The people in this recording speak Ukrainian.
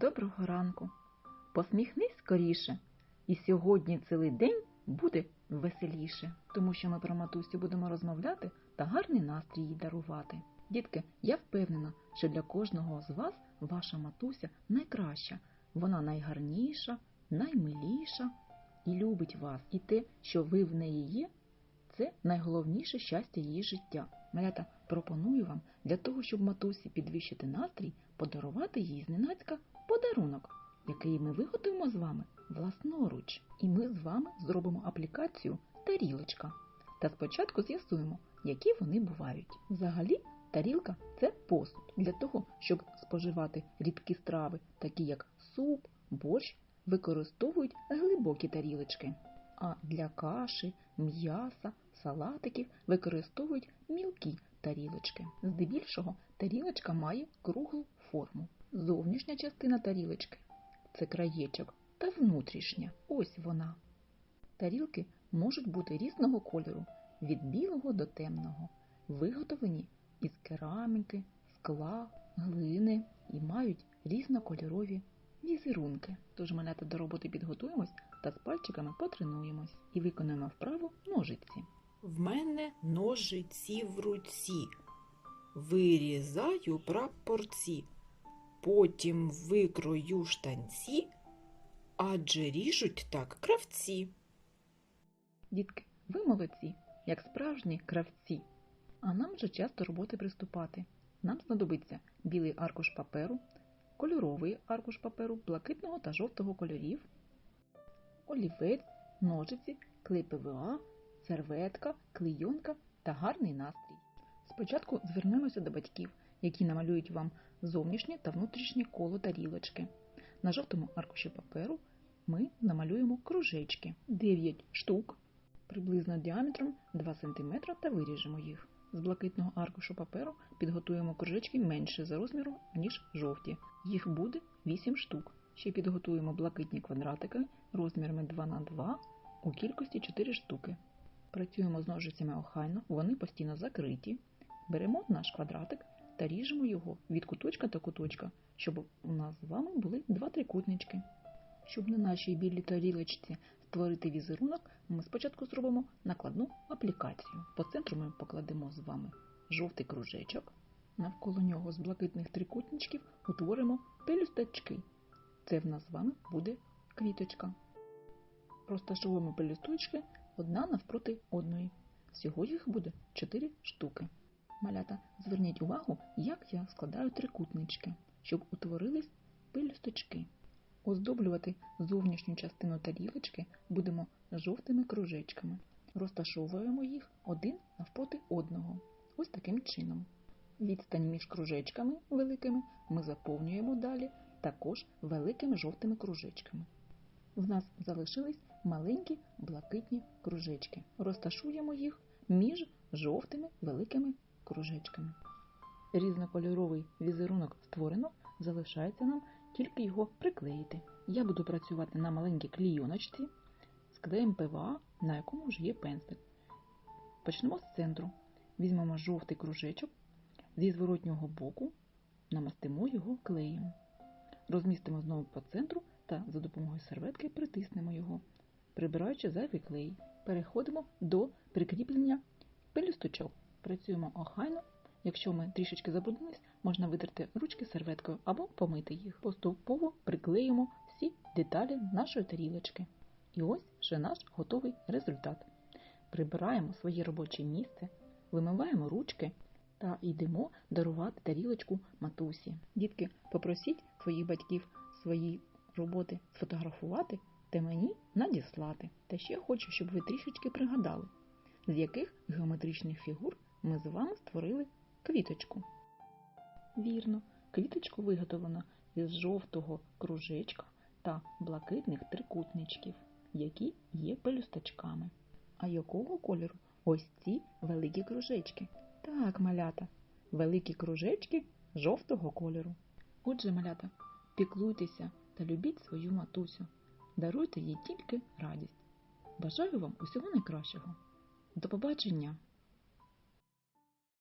Доброго ранку. Посміхнись скоріше, і сьогодні цілий день буде веселіше, тому що ми про матусю будемо розмовляти та гарний настрій їй дарувати. Дітки, я впевнена, що для кожного з вас ваша матуся найкраща, вона найгарніша, наймиліша і любить вас. І те, що ви в неї є, це найголовніше щастя її життя. Малята, пропоную вам для того, щоб матусі підвищити настрій, подарувати їй зненацька подарунок, який ми виготовимо з вами власноруч. І ми з вами зробимо аплікацію тарілочка. Та спочатку з'ясуємо, які вони бувають. Взагалі, тарілка це посуд для того, щоб споживати рідкі страви, такі як суп, борщ, використовують глибокі тарілочки. А для каші, м'яса, салатиків використовують мілкі тарілочки. Здебільшого тарілочка має круглу форму. Зовнішня частина тарілочки це краєчок, та внутрішня ось вона. Тарілки можуть бути різного кольору від білого до темного, виготовлені із кераміки, скла, глини і мають різнокольорові візерунки. Тож малята до роботи підготуємось та з пальчиками потренуємось і виконаємо вправу ножиці. В мене ножиці в руці. Вирізаю прапорці, потім викрою штанці, адже ріжуть так кравці. Дітки, ви молодці, як справжні кравці. А нам вже час до роботи приступати. Нам знадобиться білий аркуш паперу, кольоровий аркуш паперу блакитного та жовтого кольорів, олівець, ножиці, клей ПВА, серветка, клейонка та гарний настрій. Спочатку звернемося до батьків, які намалюють вам зовнішнє та внутрішнє коло тарілочки. На жовтому аркуші паперу ми намалюємо кружечки 9 штук, приблизно діаметром 2 см та виріжемо їх. З блакитного аркушу паперу підготуємо кружечки менше за розміром, ніж жовті. Їх буде 8 штук. Ще підготуємо блакитні квадратики розмірами 2 на 2 у кількості 4 штуки. Працюємо з ножицями охайно, вони постійно закриті. Беремо наш квадратик та ріжемо його від куточка до куточка, щоб у нас з вами були два трикутнички. Щоб на нашій білій тарілочці створити візерунок, ми спочатку зробимо накладну аплікацію. По центру ми покладемо з вами жовтий кружечок. Навколо нього з блакитних трикутничків утворимо пелюсточки. Це в нас з вами буде квіточка. Розташовуємо пелюсточки одна навпроти одної. Всього їх буде 4 штуки. Малята, зверніть увагу, як я складаю трикутнички, щоб утворились пелюсточки. Оздоблювати зовнішню частину тарілочки будемо жовтими кружечками. Розташовуємо їх один навпроти одного. Ось таким чином. Відстань між кружечками великими ми заповнюємо далі також великими жовтими кружечками. В нас залишились маленькі блакитні кружечки. Розташуємо їх між жовтими великими кружечками. Різнокольоровий візерунок створено, залишається нам тільки його приклеїти. Я буду працювати на маленькій клійоночці з клеєм ПВА, на якому вже є пензлик. Почнемо з центру. Візьмемо жовтий кружечок, зі зворотнього боку намастимо його клеєм. Розмістимо знову по центру та за допомогою серветки притиснемо його, прибираючи зайвий клей. Переходимо до прикріплення пелюсточок. Працюємо охайно. Якщо ми трішечки забруднились, можна витерти ручки серветкою або помити їх. Поступово приклеїмо всі деталі нашої тарілочки. І ось вже наш готовий результат. Прибираємо своє робоче місце, вимиваємо ручки та йдемо дарувати тарілочку матусі. Дітки, попросіть своїх батьків свої роботи сфотографувати та мені надіслати. Та ще хочу, щоб ви трішечки пригадали, з яких геометричних фігур ми з вами створили квіточку. Вірно, квіточку виготовлено із жовтого кружечка та блакитних трикутничків, які є пелюсточками. А якого кольору ось ці великі кружечки? Так, малята, великі кружечки жовтого кольору. Отже, малята, піклуйтеся та любіть свою матусю. Даруйте їй тільки радість. Бажаю вам усього найкращого. До побачення!